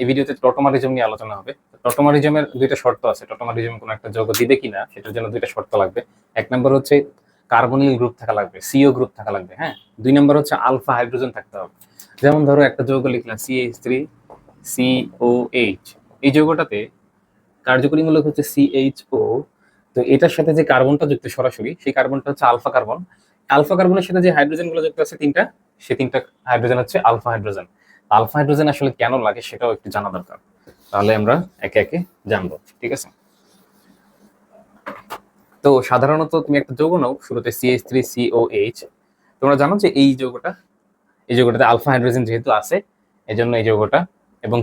এই ভিডিওতে টটোমারিজম নিয়ে আলোচনা হবে। টটোমারিজমের দুইটা শর্ত আছে। টটোমারিজম কোনো একটা যৌগ দিবে কিনা, সেটার জন্য দুইটা শর্ত লাগবে। এক নম্বর হচ্ছে কার্বনিল গ্রুপ থাকা লাগবে, সিও গ্রুপ থাকা লাগবে হ্যাঁ? দুই নম্বর হচ্ছে আলফা হাইড্রোজেন থাকতে হবে। যেমন ধরো একটা যৌগ লিখলাম সিএইচ থ্রি সিওএইচ এই যৌগটাতে কার্যকরীমূলক হচ্ছে সিএইচও তো এটার সাথে যে কার্বনটা যুক্ত সরাসরি, সেই কার্বনটা হচ্ছে আলফা কার্বন। আলফা কার্বনের সাথে যে হাইড্রোজেনগুলো যুক্ত আছে তিনটা, সে তিনটা হাইড্রোজেন হচ্ছে আলফা হাইড্রোজেন। আলফা হাইড্রোজেন আসলে কেন লাগে সেটাও একটু জানা দরকার। তাহলে আমরা একে একে জানব, ঠিক আছে? তো সাধারণত তুমি একটা যৌগ নাও, শুরুতে সিএইচ থ্রি সিওএইচ তোমরা জানো যে এই যৌগটা, এই যৌগটাতে আলফা হাইড্রোজেন যেহেতু আছে এই জন্য এই যৌগটা, এবং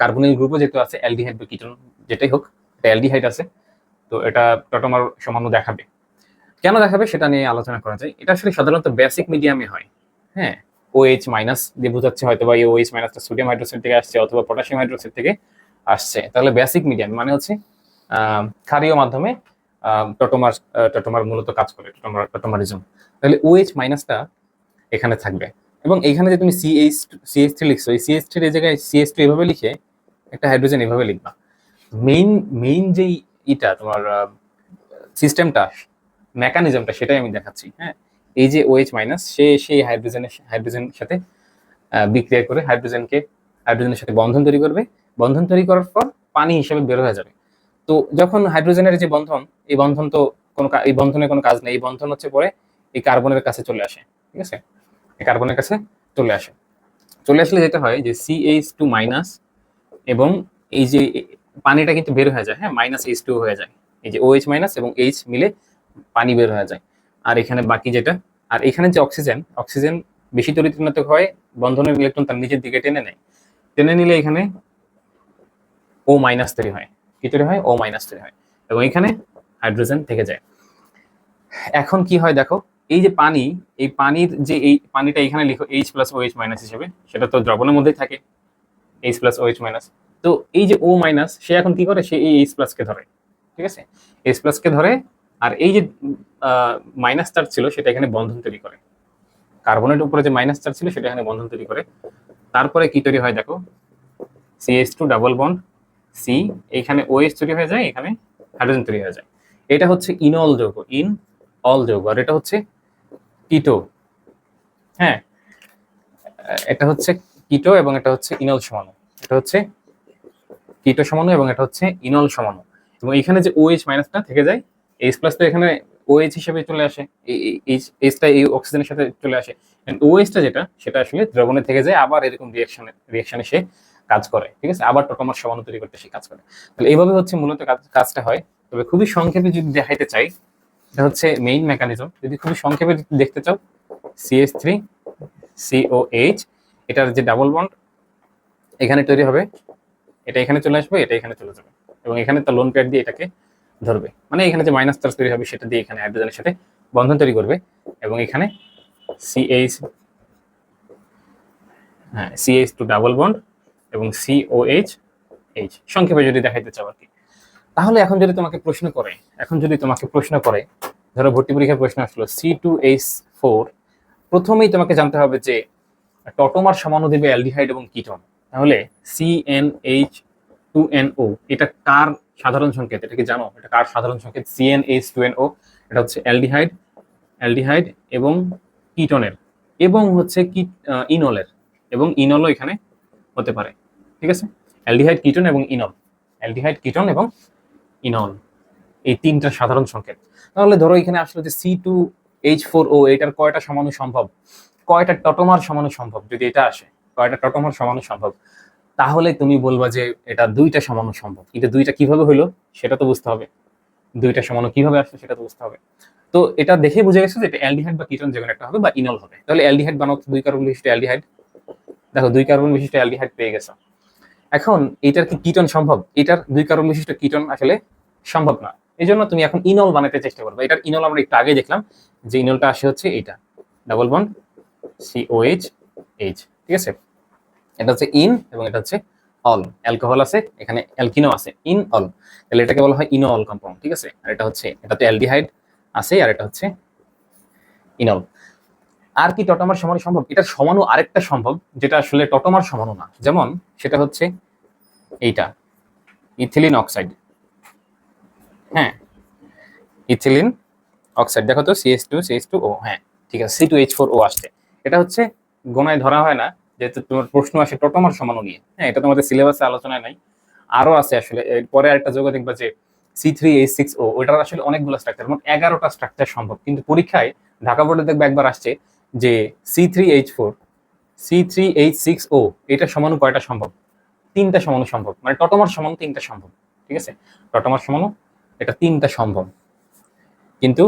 কার্বনিল গ্রুপও যেহেতু আছে, অ্যালডিহাইড বা কিটোন, যেটাই হোক এটা অ্যালডিহাইড আছে, তো এটা টটোমার সামান্য দেখাবে। কেন দেখাবে সেটা নিয়ে আলোচনা করা যায়। এটা আসলে সাধারণত বেসিক মিডিয়ামে হয় হ্যাঁ? ওএইচ মাইনাস দিয়ে বোঝাচ্ছে হয়তো বা এই ওএইচ মাইনাসটা সোডিয়াম হাইড্রোক্সাইড থেকে আসছে অথবা পটাশিয়াম হাইড্রোক্সাইড থেকে আসছে। তাহলে বেসিক মিডিয়াম মানে হচ্ছে ক্ষারীয় মাধ্যমে টটোমার টটোমার মূলত কাজ করে টটোমার টটোমারিজম তাহলে ওএইচ মাইনাসটা এখানে থাকবে। এবং এখানে যে তুমি সিএইচ সিএইচ থ্রি লিখছো, এই সিএইচ থ্রির জায়গায় সিএইচ টু এভাবে লিখে একটা হাইড্রোজেন এভাবে লিখবা। মেইন মেইন যেই ইটা তোমার সিস্টেমটা মেকানিজমটা সেটাই আমি দেখাচ্ছি হ্যাঁ? এই যে ওএইচ মাইনাস সে সেই হাইড্রোজেনের হাইড্রোজেনের সাথে বিক্রিয়া করে হাইড্রোজেনকে হাইড্রোজেনের সাথে বন্ধন তৈরি করবে। বন্ধন তৈরি করার পর পানি হিসেবে বের হয়ে যাবে। তো যখন হাইড্রোজেনের যে বন্ধন, এই বন্ধন তো কোনো এই বন্ধনের কোনো কাজ নেই। এই বন্ধন হচ্ছে পরে এই কার্বনের কাছে চলে আসে, ঠিক আছে? এই কার্বনের কাছে চলে আসে। চলে আসলে যেটা হয় যে সি এইচ টু মাইনাস এবং এই যে পানিটা কিন্তু বের হয়ে যায় হ্যাঁ? মাইনাস এইচ টু হয়ে যায়। এই যে ওএইচ মাইনাস এবং এইচ মিলে পানি বের হয়ে যায়। আর এখানে বাকি যেটা, আর এখানে যে অক্সিজেন অক্সিজেন বেশি তরিতনাত্মক হয়, বন্ধনের ইলেকট্রন তার নিজের দিকে টেনে নেয়। টেনে নিলে এখানে ও মাইনাস তৈরি হয়। কি তৈরি হয়? ও মাইনাস তৈরি হয়। এবং এখানে হাইড্রোজেন থেকে যায়। এখন কি হয় দেখো, এই যে পানি, এই পানির যে এই পানিটা এখানে লিখো H plus O H minus হিসেবে, সেটা তো দ্রবণের মধ্যেই থাকে H plus O H minus তো এই যে ও মাইনাস সে এখন কি করে? সে এই এইচ প্লাসকে ধরে, ঠিক আছে? এইচ প্লাসকে ধরে আর এই যে মাইনাস চার্জ ছিল সেটা এখানে বন্ধন তৈরি করে। কার্বনের উপরে যে মাইনাস চার্জ ছিল সেটা এখানে বন্ধন তৈরি করে। তারপরে কি তৈরি হয় দেখো? CH two double bond C এখানে ওএইচ তৈরি হয়ে যায়, এখানে হাইড্রোজেন তৈরি হয়ে যায়। এটা হচ্ছে ইনঅল যৌগ ইন অল যৌগ আর এটা হচ্ছে কিটো হ্যাঁ এটা হচ্ছে কিটো এবং এটা হচ্ছে ইনল সমাণু এটা হচ্ছে কিটো সমাণু এবং এটা হচ্ছে ইনল সমাণু এবং এখানে যে ওএইচ মাইনাসটা থেকে যায় এইচ প্লাস তো এখানে ওএইচ হিসেবে চলে আসে, এই এইচটা এই অক্সিজেনের সাথে চলে আসে। ওএইচটা যেটা, সেটা আসলে দ্রবণে থেকে যায়, আবার এরকম রিয়াকশনে রিয়াকশনে সে কাজ করে, ঠিক আছে? আবার টোটোমার সমাণু তৈরি করতে সে কাজ করে। তাহলে এইভাবে হচ্ছে মূলত কাজটা হয়। তবে খুবই সংক্ষেপে যদি দেখাইতে চাই, এটা হচ্ছে মেইন মেকানিজম যদি খুবই সংক্ষেপে দেখতে চাও সিএস থ্রি সিওএইচ এটার যে ডাবল বন্ড এখানে তৈরি হবে। এটা এখানে চলে আসবে, এটা এখানে চলে যাবে। এবং এখানে তার লোন প্যাড দিয়ে এটাকে ধরবে। মানে এখানে যে মাইনাস চার্জ তৈরি হবে সেটা দিয়ে এখানে হাইড্রোজেনের সাথে বন্ধন তৈরি করবে এবং এখানে সিএইচ হ্যাঁ সিএইচ টু ডাবল বন্ড এবং সিওএইচ এইচ সংক্ষেপে যদি দেখাইতে চাও আর কি। তাহলে এখন যদি তোমাকে প্রশ্ন করে, এখন যদি তোমাকে প্রশ্ন করে, ধরো ভর্তি পরীক্ষার প্রশ্ন আসলো সি টু এইচ ফোর প্রথমেই তোমাকে জানতে হবে যে টটোমার সমানুদেবে অ্যালডিহাইড এবং কিটন। তাহলে C N H two N O এটা কার সাধারণ সংকেত, এটা কি জানো? এটা কার সাধারণ সংকেত? সি এন টু ও এটা হচ্ছে অ্যালডিহাইড অ্যালডিহাইড এবং কিটোনের, এবং হচ্ছে কি ইনলের, এবং ইনলও এখানে হতে পারে, ঠিক আছে? অ্যালডিহাইড, কিটোন এবং ইনল, অ্যালডিহাইড, কিটোন এবং ইনল, এই তিনটা সাধারণ সংকেত। তাহলে ধরো এখানে আসলে যে C two H four O এটার কয়টা সমানু সম্ভব কয়টা টটোমার সমানু সম্ভব যদি এটা আসে, কয়টা টটোমার সমানু সম্ভব তাহলে তুমি বলবা যে এটা দুইটা সমানু সম্ভব। এটা দুইটা কীভাবে হইল সেটা তো বুঝতে হবে। দুইটা সমানু কীভাবে আসলো সেটা তো বুঝতে হবে। তো এটা দেখে বুঝে গেছে যে এটা অ্যালডিহাইড বা কিটোন যেকোনো একটা হবে বা ইনল হবে। তাহলে অ্যালডিহাইড বানাও, দুই কার্বন বিশিষ্ট অ্যালডিহাইড। দেখো, দুই কার্বন বিশিষ্ট অ্যালডিহাইড পেয়ে গেছো। এখন এটার কি কিটোন সম্ভব? এটার দুই কার্বন বিশিষ্ট কিটোন আসলে সম্ভব না। এই জন্য তুমি এখন ইনল বানাতে চেষ্টা করবে। এটার ইনল আমরা একটু আগে দেখলাম যে ইনলটা আসে হচ্ছে এটা ডাবল বন্ড সিওএইচ এইচ ঠিক আছে? এটা হচ্ছে ইন এবং এটা হচ্ছে অল অ্যালকোহল আছে, এখানে অ্যালকিনো আছে ইন অল তাহলে এটাকে বলা হয় ইনো অল কম্পাউন্ড ঠিক আছে? আর এটা হচ্ছে এটাতে অ্যালডিহাইড আছে, আর এটা হচ্ছে ইনল আর কি টটোমার সমানু সম্ভব? এটা সমানু আরেকটা সম্ভব, যেটা আসলে টটোমার সমানু না। যেমন, সেটা হচ্ছে এইটা ইথিলিন অক্সাইড হ্যাঁ ইথিলিন অক্সাইড দেখো তো CS two CS two O হ্যাঁ ঠিক আছে C two H four O আসছে। এটা হচ্ছে, গোনায় ধরা হয় না যেহেতু তোমার প্রশ্ন আসে টোটোমার সমানু নিয়ে। হ্যাঁ এটা তোমাদের সিলেবাসে আলোচনায় নাই। আরও আছে আসলে পরে আরেকটা যোগ দেখবা যে C three H six O ওইটার আসলে অনেকগুলো স্ট্রাকচার মোট এগারোটা স্ট্রাকচার সম্ভব। কিন্তু পরীক্ষায় ঢাকা বোর্ডে দেখবে একবার আসছে যে C three H four C three H six O এটা সমানু কয়টা সম্ভব? তিনটা সমানু সম্ভব। মানে টটোমার সমানু তিনটা সম্ভব। ঠিক আছে? টটোমার সমানু এটা তিনটা সম্ভব। কিন্তু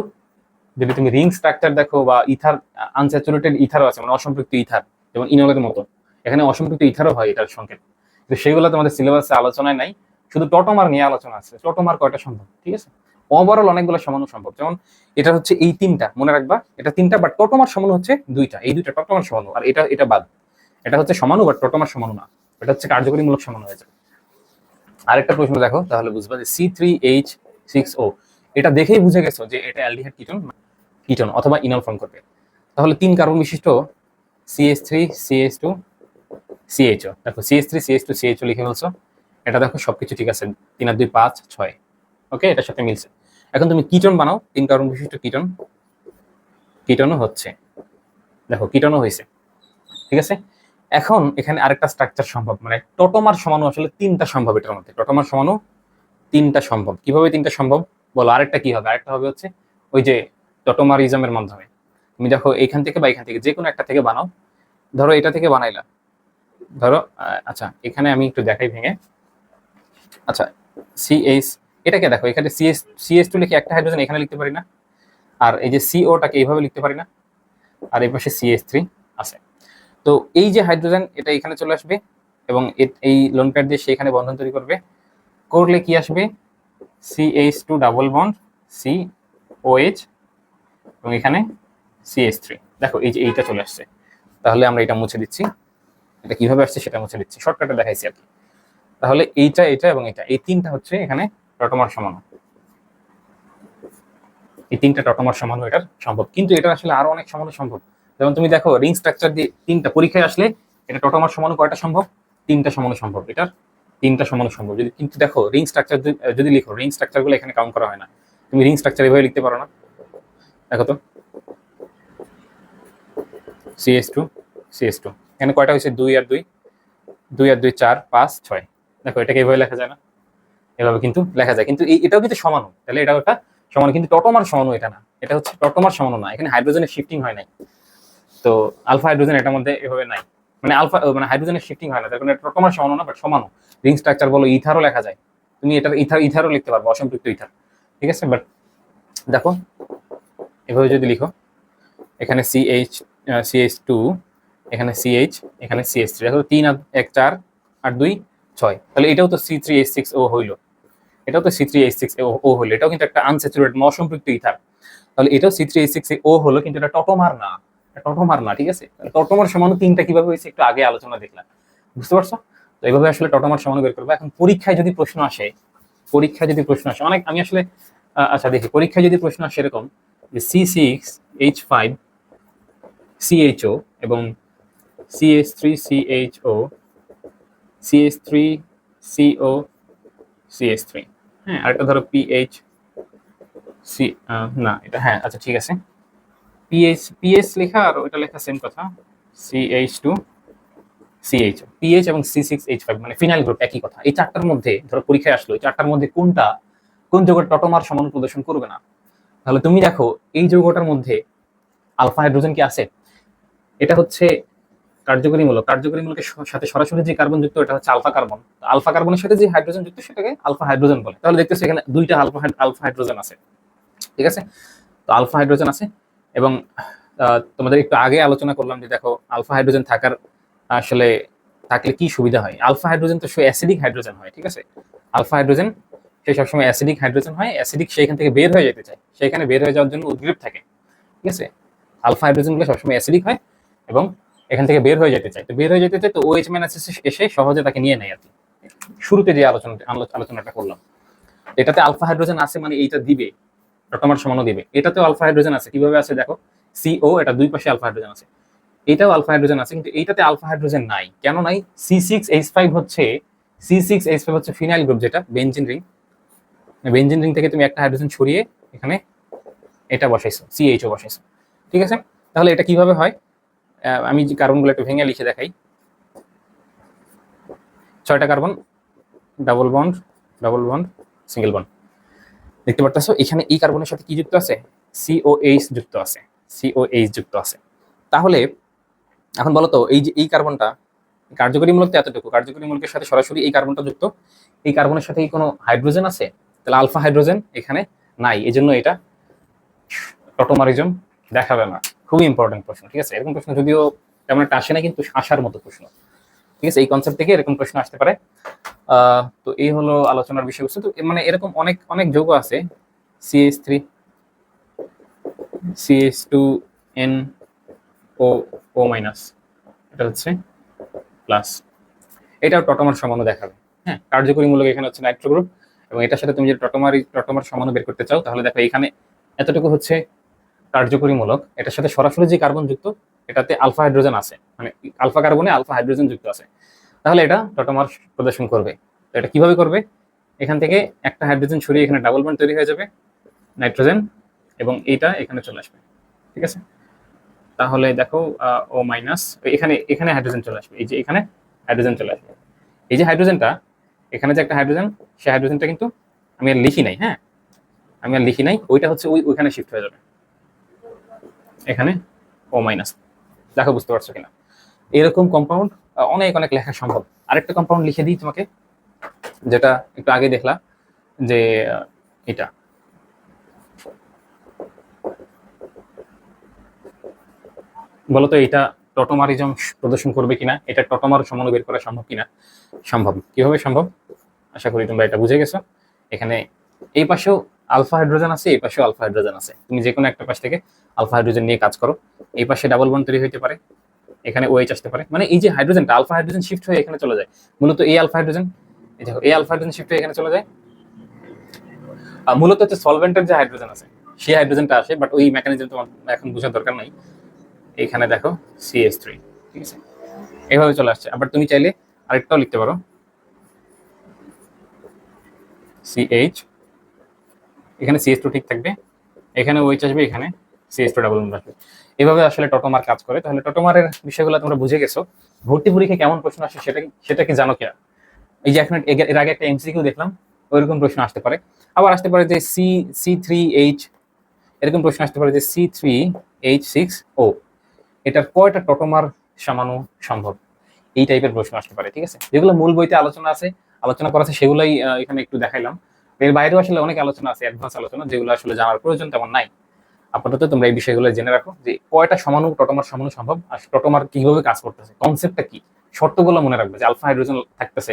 যদি তুমি রিং স্ট্রাকচার দেখো বা ইথার আনস্যাচুরেটেড ইথারও আছে মানে অসম্পৃক্ত ইথার যেমন ইনলের মতো। এখানে অসম্পৃক্ত ইথারও হয় এটার সংকেত। কিন্তু সেগুলো তোমাদের সিলেবাসে আলোচনায় নাই। শুধু টটোমার নিয়ে আলোচনা আছে। টটোমার কয়টা সম্ভব? ঠিক আছে? ওভারঅল অনেকগুলো সমানু সম্ভব। যেমন এটা হচ্ছে এই তিনটা, মনে রাখবা, এটা তিনটা বাট টটোমার সমানু হচ্ছে দুইটা। এই দুইটা টটোমার সমানু আর এটা এটা বাদ। এটা হচ্ছে সমানু বাট টটোমার সমানু না। এটা হচ্ছে কার্যকরীমূলক সমানু হয়ে যাবে আরেকটা প্রশ্ন দেখো, তাহলে বুঝবা যে C three H six O এটা দেখেই বুঝে গেছো যে এটা অ্যালডিহাইড কিটন কিটন অথবা ইনল ফর্ম করবে। তাহলে তিন কার্বন বিশিষ্ট CS three CS two CHO দেখো CS three CS two CHO লিখে ফেলছো। এটা দেখো সবকিছু ঠিক আছে। তিন আর দুই পাঁচ, ছয়। ওকে এটার সাথে মিলছে। এখন তুমি কিটন বানাও। তিন কার্বন বিশিষ্ট কিটন। কিটনও হচ্ছে। দেখো, কিটনও হয়েছে। ঠিক আছে? এখন এখানে আরেকটা স্ট্রাকচার সম্ভব। মানে টোটোমার সমানু আসলে তিনটা সম্ভব এটার মধ্যে। টোটোমার সমানু তিনটা সম্ভব। কীভাবে তিনটা সম্ভব? বলো, আরেকটা কি হবে? আরেকটা হবে হচ্ছে ওই যে টোটোমারিজমের মাধ্যমে। তুমি দেখো এইখান থেকে বা এখান থেকে যে কোনো একটা থেকে বানাও। ধরো এটা থেকে বানাইলা। ধরো আচ্ছা এখানে আমি একটু দেখাই ভেঙে। আচ্ছা সিএইচ এটাকে দেখো, এখানে সিএস সিএস টু লিখে একটা হাইড্রোজেন এখানে লিখতে পারি না। আর এই যে সিওটাকে এইভাবে লিখতে পারি না। আর এই পাশে সিএস থ্রি আছে। তো এই যে হাইড্রোজেন এটা এখানে চলে আসবে এবং এই লোন প্যাড দিয়ে সেখানে বন্ধন তৈরি করবে। করলে কি আসবে? CH two double bond C O H এবং এখানে সিএস থ্রি দেখো, এই যে এইটা চলে আসছে। তাহলে আমরা এটা মুছে দিচ্ছি। এটা কীভাবে আসছে সেটা মুছে দিচ্ছি। শর্টকাটে দেখাইছি আর কি। তাহলে এইটা এটা এবং এটা এই তিনটা হচ্ছে এখানে টটোমার সমানু। এই তিনটা টটোমার সমানু এটার সম্ভব। কিন্তু এটা আসলে আরও অনেক সমানু সম্ভব। যেমন তুমি দেখো রিং স্ট্রাকচার দিয়ে তিনটা পরীক্ষায় আসলে এটা টটোমার সমানু কয়টা সম্ভব? তিনটা সমানু সম্ভব এটার। তিনটা সমানু সম্ভব। যদি, কিন্তু দেখো রিং স্ট্রাকচার যদি লিখো রিং স্ট্রাকচারগুলো এখানে কাউন্ট করা হয় না। তুমি রিং স্ট্রাকচার এভাবে লিখতে পারো না। দেখো তো। সিএস টু সিএস টু এখানে কয়টা হয়েছে? দুই আর দুই। দুই আর দুই, চার, পাঁচ, ছয়। দেখো, এটাকে এভাবে লেখা যায় না। এভাবে কিন্তু লেখা যায়। কিন্তু এটাও কিন্তু সমানু তাহলে এটাও একটা সমানু, কিন্তু টটোমার সমানু এটা না। এটা হচ্ছে টটোমার সমানু না। এখানে হাইড্রোজেনের শিফটিং হয় নাই। তো আলফা হাইড্রোজেন এটার মধ্যে এভাবে নাই। মানে আলফা মানে হাইড্রোজেনের শিফটিং হয় না। তার কারণে এটা টটোমার সমানু না, বাট সমানু রিং স্ট্রাকচার বলো, ইথারও লেখা যায়। তুমি এটার ইথার, ইথারও লিখতে পারব, অসম্পৃক্ত ইথার। ঠিক আছে? বাট দেখো, এভাবে যদি লিখো, এখানে সিএইচ সিএইচ টু এখানে সিএইচ এখানে সিএইচ থ্রি দেখো তিন এক, চার আর দুই, ছয়। তাহলে এটাও তো C three H six O হইল। এটাও তো C three H six O হইল। এটাও কিন্তু একটা আনস্যাচুরেটেড অসম্পৃক্ত ইথার তাহলে এটাও C three H six O হলো, কিন্তু এটা টটোমার না। টটোমার না, ঠিক আছে? টটোমার সমানু তিনটা কীভাবে হয়েছে একটু আগে আলোচনা দেখলাম। বুঝতে পারছ? তো এইভাবে আসলে টটোমার সমানু বের করব। এখন পরীক্ষায় যদি প্রশ্ন আসে, পরীক্ষায় যদি প্রশ্ন আসে, অনেক আমি আসলে আচ্ছা দেখি, পরীক্ষায় যদি প্রশ্ন আসে এরকম যে C six H five CHO এবং CS three CHO CS three CO CS three হ্যাঁ আরেকটা ধরো পিএইচ সি না, এটা হ্যাঁ আচ্ছা ঠিক আছে। পিএইচ পিএস লেখা আর ওইটা লেখা সেম কথা। সিএইচ টু সিএইচ পিএইচ এবং সি সিক্স এইচ ফাইভ মানে ফিনাইল গ্রুপ একই কথা। এই চারটার মধ্যে, ধরো পরীক্ষায় আসলো, এই চারটার মধ্যে কোনটা, কোন যৌগের টটোমার সমান প্রদর্শন করবে না? তাহলে তুমি দেখো, এই যৌগটার মধ্যে আলফা হাইড্রোজেন কি আছে? এটা হচ্ছে কার্যকরীমূলক। কার্যকরীমূলকের স- সাথে সরাসরি যে কার্বন যুক্ত, এটা হচ্ছে আলফা কার্বন আলফা কার্বনের সাথে যে হাইড্রোজেন যুক্ত, সেটাকে আলফা হাইড্রোজেন বলে। তাহলে দেখতেছো এখানে দুইটা আলফা আলফা হাইড্রোজেন আছে। ঠিক আছে? তো আলফা হাইড্রোজেন আছে এবং তোমাদের একটু আগে আলোচনা করলাম যে দেখো আলফা হাইড্রোজেন থাকার আসলে থাকলে কি সুবিধা হয়? আলফা হাইড্রোজেন তো অ্যাসিডিক হাইড্রোজেন হয়, ঠিক আছে? আলফা হাইড্রোজেন সে সবসময় অ্যাসিডিক হাইড্রোজেন হয় অ্যাসিডিক সেইখান থেকে বের হয়ে যেতে চায়। সেখানে বের হয়ে যাওয়ার জন্য উদ্গ্রীব থাকে। ঠিক আছে? আলফা হাইড্রোজেনগুলো সবসময় অ্যাসিডিক হয়। এবং এখান থেকে বের হয়ে যেতে চায়। তো বের হয়ে যেতে চায়, তো ওএইচ মাইনাস এসে সহজে তাকে নিয়ে নেয় আর কি। শুরুতে যে আলোচনা আলোচনাটা করলাম। এটাতে আলফা হাইড্রোজেন আছে মানে এইটা দিবে রটমার সমানও দিবে। এটাতেও আলফা হাইড্রোজেন আছে, কীভাবে আছে দেখো? সিও এটা দুই পাশে আলফা হাইড্রোজেন আছে। এটাও আলফা হাইড্রোজেন আছে, কিন্তু এইটাতে আলফা হাইড্রোজেন নাই। কেন নাই? সি সিক্স এইচ ফাইভ হচ্ছে সি সিক্স এইচ ফাইভ হচ্ছে ফিনাইল গ্রুপ যেটা বেঞ্জিন রিং বেঞ্জিন রিং থেকে তুমি একটা হাইড্রোজেন ছড়িয়ে এখানে এটা বসাইছো সিএইচও বসাইছো। ঠিক আছে? তাহলে এটা কীভাবে হয়? আমি যে কার্বনগুলো একটু ভেঙে লিখে দেখাই। ছয়টা carbon, double bond double bond, single bond. দেখতে পারতেছো, এখানে এই কার্বনের সাথে কি যুক্ত আছে? সিওএইচ যুক্ত আছে। সিওএইচ যুক্ত আছে। তাহলে, এখন বলো তো এই যে এই কার্বনটা কার্যকরী মূলক এতটুকু। কার্যকরী মূলকের সাথে সরাসরি এই কার্বনটা যুক্ত। এই কার্বনের সাথে কি কোনো হাইড্রোজেন আছে? তাহলে আলফা হাইড্রোজেন এখানে নাই। এজন্য এটা টটোমারিজম দেখাবে না। খুবই ইম্পর্টেন্ট প্রশ্ন, ঠিক আছে? এরকম প্রশ্ন যদিও তেমন একটা আসে না, কিন্তু আসার মতো প্রশ্ন, ঠিক আছে? এই কনসেপ্ট থেকে এরকম প্রশ্ন আসতে পারে। তো এই হলো আলোচনার বিষয়বস্তু। তো মানে এরকম অনেক অনেক যৌগ আছে। CS three CS two N O O minus এটা হচ্ছে প্লাস এটাও টটোমার সমানু দেখাবে হ্যাঁ? কার্যকরী মূলক এখানে হচ্ছে নাইট্রো গ্রুপ এবং এটার সাথে তুমি যদি টটোমার টটোমার সমানু বের করতে চাও, তাহলে দেখো এখানে এতটুকু হচ্ছে কার্যকরী মূলক এটার সাথে সরাসরি যে কার্বন যুক্ত, এটাতে আলফা হাইড্রোজেন আছে। মানে আলফা কার্বনে আলফা হাইড্রোজেন যুক্ত আছে। তাহলে এটা টটোমার প্রদর্শন করবে। তো এটা কীভাবে করবে? এখান থেকে একটা হাইড্রোজেন ছড়িয়ে এখানে ডাবল বন্ড তৈরি হয়ে যাবে নাইট্রোজেন এবং এইটা এখানে চলে আসবে। ঠিক আছে? তাহলে দেখো ও মাইনাস এখানে এখানে হাইড্রোজেন চলে আসবে। এই যে এখানে হাইড্রোজেন চলে আসবে। এই যে হাইড্রোজেনটা এখানে যে একটা হাইড্রোজেন সেই হাইড্রোজেনটা কিন্তু আমি আর লিখি নাই হ্যাঁ? আমি আর লিখি নাই, ওইটা হচ্ছে ওই, ওইখানে শিফট হয়ে যাবে। এখানে ও মাইনাস। দেখো, বুঝতে পারছ কিনা? এরকম কম্পাউন্ড অনেক অনেক লেখা সম্ভব। আরেকটা কম্পাউন্ড লিখে দিই তোমাকে, যেটা একটু আগে দেখলা, যে এটা। বলতো এটা টটোমারিজম প্রদর্শন করবে কিনা? এটা টটোমার সমানু বের করা সম্ভব কিনা? সম্ভব। কীভাবে সম্ভব? আশা করি তোমরা এটা বুঝে গেছো। এখানে এই পাশেও আলফা হাইড্রোজেন আছে, এই পাশেও আলফা হাইড্রোজেন আছে। তুমি যে কোনো একটা পাশ থেকে আলফা হাইড্রোজেন নিয়ে কাজ করো। এই পাশে ডাবল বন্ড তৈরি হতে পারে, এখানে ওএইচ আসতে পারে। মানে এই যে হাইড্রোজেনটা, আলফা হাইড্রোজেন শিফট হয়ে এখানে চলে যায়। মূলত এই আলফা হাইড্রোজেন, এই দেখো, এই আলফা হাইড্রোজেন শিফট হয়ে এখানে চলে যায়। মূলত হচ্ছে সলভেন্টের যে হাইড্রোজেন আছে, সেই হাইড্রোজেনটা আসে বাট ওই মেকানিজম তোমার এখন বোঝার দরকার নাই। এখানে দেখো সিএস থ্রি ঠিক আছে? এইভাবে চলে আসছে। আবার তুমি চাইলে আরেকটাও লিখতে পারো। সিএইচ এখানে সিএস টু ঠিক থাকবে, এখানে ওইচ আসবে, এখানে সিএস টু ডাবল আসবে। এভাবে আসলে টটোমার কাজ করে। তাহলে টটোমারের বিষয়গুলো তোমরা বুঝে গেছো। ভর্তি পরীক্ষায় কেমন প্রশ্ন আসে সেটা সেটা কি জানো কিনা? এই যে এখন এর আগে একটা এমসিকিউ দেখলাম, ওইরকম প্রশ্ন আসতে পারে। আবার আসতে পারে যে সি সি থ্রি এইচ এরকম প্রশ্ন আসতে পারে যে C three H six O এটার কয়টা টটোমার সামানো সম্ভব? এই টাইপের প্রশ্ন আসতে পারে, ঠিক আছে? যেগুলো মূল বইতে আলোচনা আছে, আলোচনা করা আছে, সেগুলাই এখানে একটু দেখাইলাম। এর বাইরেও আসলে অনেক আলোচনা আছে অ্যাডভান্স আলোচনা, যেগুলো আসলে জানার প্রয়োজন তেমন নাই। আপাতত তোমরা এই বিষয়গুলো জেনে রাখো যে কয়টা সমানু টটোমার সমানু সম্ভব, আর টটোমার কীভাবে কাজ করতেছে কনসেপ্টটা কি? শর্তগুলো মনে রাখবে যে আলফা হাইড্রোজেন থাকতেছে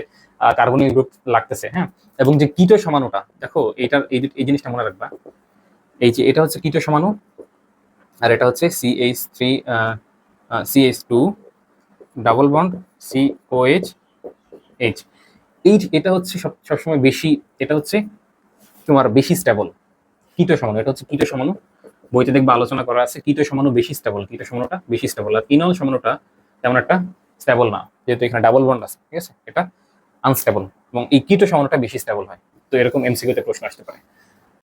কার্বনিক গ্রুপ লাগতেছে হ্যাঁ? এবং যে কিটো সমানুটা, দেখো, এইটার, এই জিনিসটা মনে রাখবা। এই যে, এটা হচ্ছে কিটো সমানু, আর এটা হচ্ছে CH three CH two double bond COH H এই এটা হচ্ছে সব, সবসময় বেশি, এটা হচ্ছে তোমার বেশি স্টেবল কীটো সমানো, এটা হচ্ছে কীটো সমানো। বইতে দেখবে আলোচনা করা আছে, কীটো সমানো বেশি স্টেবল কীটো সমানোটা বেশি স্টেবল আর ইনল সমানোটা তেমন একটা স্টেবল না, যেহেতু এখানে ডাবল বন্ড আছে, ঠিক আছে? এটা আনস্টেবল এবং এই কীটো সমানোটা বেশি স্টেবল হয়। তো এরকম এমসিকিউতে প্রশ্ন আসতে পারে।